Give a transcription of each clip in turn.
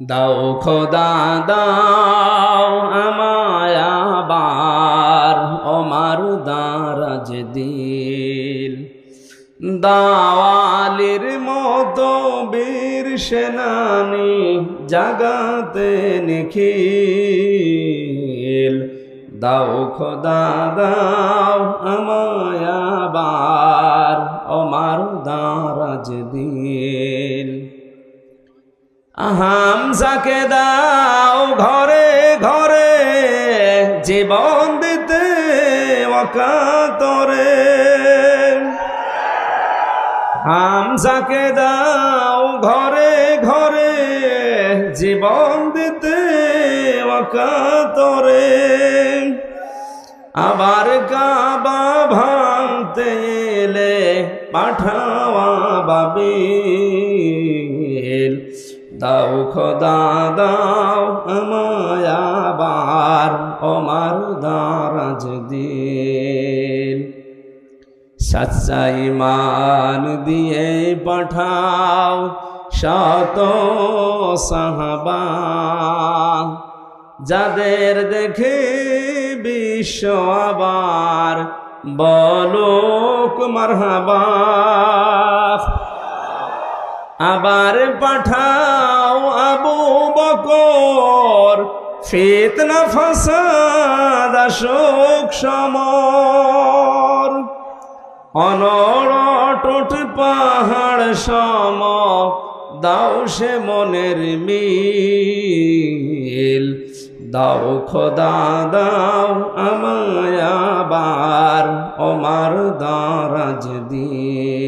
দাও খোদা, দাও আমায় আবার অমার দারাজ দিল দাওয়ালির মতো বীর সেনানি, জাগাতে নিখিল। দাও খোদা, দাও আমায় আবার অমার দারাজ দিল হামজাকে দাও ঘরে ঘরে, জীবন দিতে অকাতরে। হামজাকে দাও ঘরে ঘরে, জীবন দিতে অকাতরে। আবার কাবা ভাঙতে এলে পাঠাওয়া বাবিল। দাও খোদা, দাও আমায় আবার অমার দারাজ দিল। সচ্চা ইমান দিয়ে পাঠাও শত সাহাবা। যাদের দেখে বিশ্ব আবার বলো কুমার মারহাবা। আবার পাঠাও আবু বকর। ফিতনা, ফাসাদ শোক সমর। অনড়ট পাহাড়, সম। দাও সে মনের মিল। দাও খোদা, দাও আমায় আবার। অমার দারাজ দিল।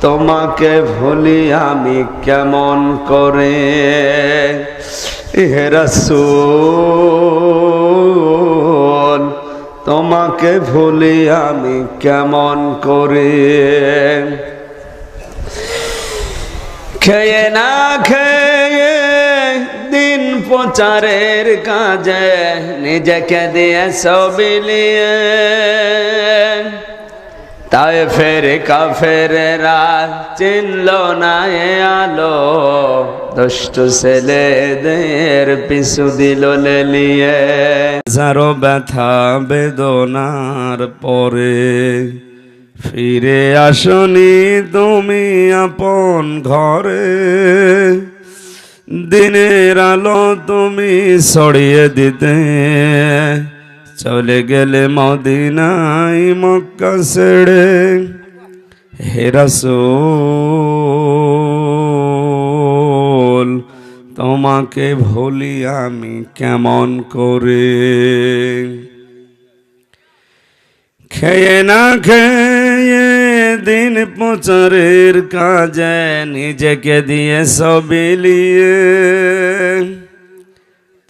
তোমাকে ভুলি আমি কেমন করে? হেরাসোল তোমাকে ভুলি আমি কেমন করে? খেয়ে না খেয়ে দিন প্রচারের কাজে নিজেকে দিয়ে সবিলিয়ে তাই ফের কাফেরেরা চিনল না এ আলো। দুষ্ট ছেলেদের পিছু দিল লেলিয়ে। যারো ব্যথা বেদনার পরে ফিরে আসনি তুমি আপন ঘরে। দিনের আলো তুমি ছড়িয়ে দিতে। চলে গেলে মদিনাই মক্কা ছেড়ে হেরাসোল তোমাকে ভুলি আমি কেমন করে? খেয়ে না খেয়ে দিন প্রচারের কাজে নিজেকে দিয়ে সবিলিয়ে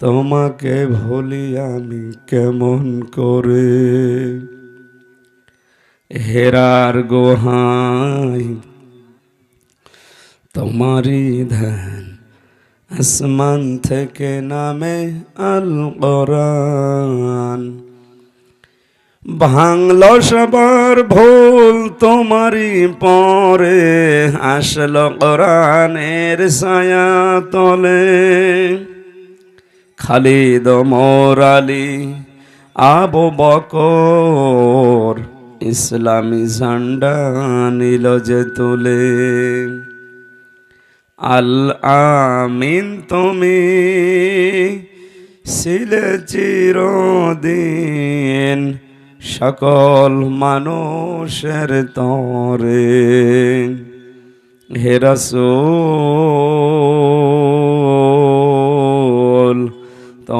তোমাকে ভুলি আমি কেমন করে? হেরার গোহাই তোমারই ধ্যান আসমান থেকে নামে আল কোরআন ভাঙল সবার ভুল তোমারই পরে আসল কোরআনের ছায়া তলে। খালিদ মোরালি আবু বকর, ইসলামী ঝান্ডা নিল যে তুলে। আল আমিন তুমি ছিলে চিরদিন সকল মানুষের তরে। হে